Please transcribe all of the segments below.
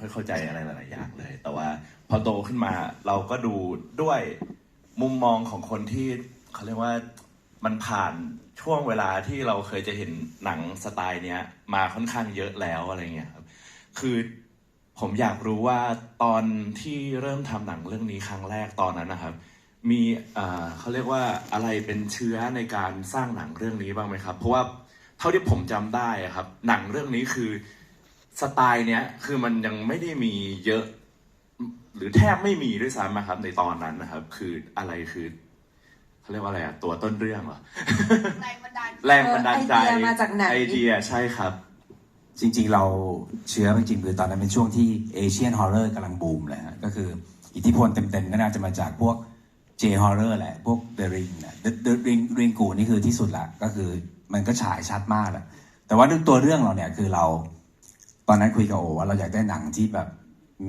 ค่อยเข้าใจอะไรหลายๆอย่างเลย แต่ว่าพอโตขึ้นมาเราก็ดูด้วยมุมมองของคนที่เขาเรียกว่ามันผ่านช่วงเวลาที่เราเคยจะเห็นหนังสไตล์เนี้ย มาค่อนข้างเยอะแล้วอะไรเงี้ยครับ คือผมอยากรู้ว่าตอนที่เริ่มทำหนังเรื่องนี้ครั้งแรกตอนนั้นนะครับ มีเขาเรียกว่าอะไรเป็นเชื้อในการสร้างหนังเรื่องนี้บ้างไหมครับ เพราะว่าเท่าที่ผมจำได้อะครับ หนังเรื่องนี้คือ สไตล์เนี้ยคือมันยังไม่ได้มีเยอะ หรือแทบไม่มีด้วยซ้ำนะครับในตอนนั้นนะครับ คืออะไรคือเขาเรียกว่าอะไรอะตัวต้นเรื่องเหรอแรงบันดาลแรงบันดาลใจไอเดียมาจากไหน ไอเดียใช่ครับ จริงๆเราเชื้อจริงๆคือตอนนั้นเป็นช่วงที่เอเชียนฮอ r ์เรอร์กำลังบูมเลยฮะก็คืออิทธิพลเต็มๆก็น่าจะมาจากพวกเจฮอ r ์เรอร์แหละ พวก The Ring นะ The The Ring Ring กูนี่คือที่สุดละก็คือมันก็ฉายชัดมากแหละแต่ว่าด้วยตัวเรื่องเราเนี่ยคือเรา ตอนนั้นคุยกับโอว่าเราอยากได้หนังที่แบบ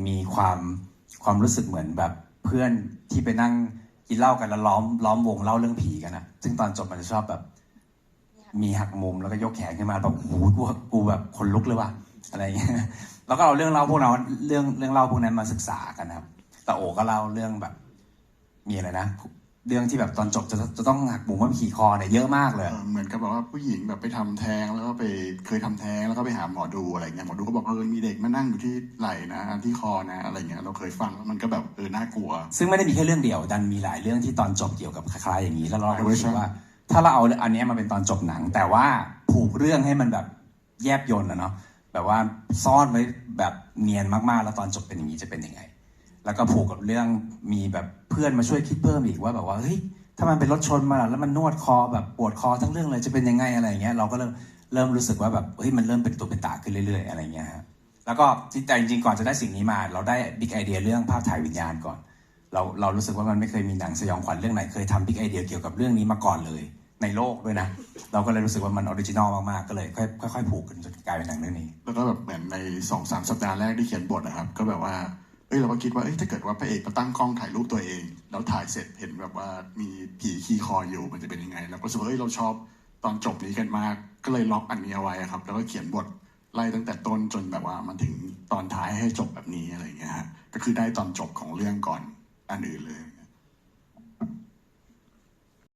มีความความรู้สึกเหมือนแบบเพื่อนที่ไปนั่งกินเหล้ากันแล้วล้อมล้อมวงเล่าเรื่องผีกันนะซึ่งตอนจบมันจะชอบแบบ มีหักมุมแล้วก็ยกแขนขึ้นมาแบบโอ้โหกูกูแบบขนลุกเลยว่ะอะไรอย่างเงี้ยแล้วก็เอาเรื่องเล่าพวกเราเรื่องเรื่องเล่าพวกนั้นมาศึกษากันครับแต่โอก็เล่าเรื่องแบบ มีอะไรนะ เรื่องที่แบบตอนจบจะจะต้องหักมุมว่าขี่คอเนี่ยเยอะมากเลย เออเหมือนกับแบบว่าผู้หญิงแบบไปทำแท้งแล้วก็ไปเคยทำแท้งแล้วก็ไปหาหมอดูอะไรเงี้ยหมอดูก็บอกเออมีเด็กมานั่งอยู่ที่ไหล่นะที่คอนะอะไรเงี้ยเราเคยฟังแล้วมันก็แบบเออน่ากลัว ซึ่งไม่ได้มีแค่เรื่องเดียว ดันมีหลายเรื่องที่ตอนจบเกี่ยวกับคล้ายๆอย่างนี้ แล้วเราก็หลายเวอร์รู้ชัสึนกว่า ถ้าเราเอาอันเนี้ยมาเป็นตอนจบหนัง แต่ว่าผูกเรื่องให้มันแบบแยบยนต์อะเนาะแบบว่าซ่อนไว้แบบเนียนมากๆ แล้วตอนจบเป็นอย่างนี้จะเป็นยังไง แล้วก็ผูกกับเรื่องมีแบบเพื่อนมาช่วยคิดเพิ่มอีกว่าแบบว่าเฮ้ยถ้ามันเป็นรถชนมาแล้วมันนวดคอแบบปวดคอทั้งเรื่องเลยจะเป็นยังไงอะไรเงี้ยเราก็เริ่มเริ่มรู้สึกว่าแบบเฮ้ยมันเริ่มเป็นตัวเป็นตาขึ้นเรื่อย ๆ อะไรเงี้ยฮะแล้วก็แต่จริงๆก่อนจะได้สิ่งนี้มา เราได้บิ๊กไอเดียเรื่องภาพถ่ายวิญญาณก่อน เราเรารู้สึกว่ามันไม่เคยมีหนังสยองขวัญเรื่องไหนเคยทำบิ๊กไอเดียเกี่ยวกับเรื่องนี้มาก่อนเลยในโลกด้วยนะ เราก็เลยรู้สึกว่ามันออริจินอลมากๆ ก็เลยค่อยค่อยๆผูกกันจนกลายเป็นหนังเรื่องนี้ แล้วก็แบบเหมือนในสองสามสัปดาห์แรกที่เขียนบทนะครับ ก็แบบว่า เอ้ยเราก็คิดว่าเอ้ยถ้าเกิดว่าพระเอกมาตั้งกล้องถ่ายรูปตัวเอง แล้วถ่ายเสร็จเห็นแบบว่ามีผีขี่คออยู่มันจะเป็นยังไงเราก็รู้สึกว่าเอ้ยเราชอบตอนจบนี้กันมาก ก็เลยล็อกอันนี้เอาไว้ครับ แล้วก็เขียนบทไล่ตั้งแต่ต้นจนแบบว่ามันถึงตอนท้ายให้จบแบบนี้อะไรเงี้ยฮะก็คือได้ตอนจบของเรื่องก่อนอันอื่นเลย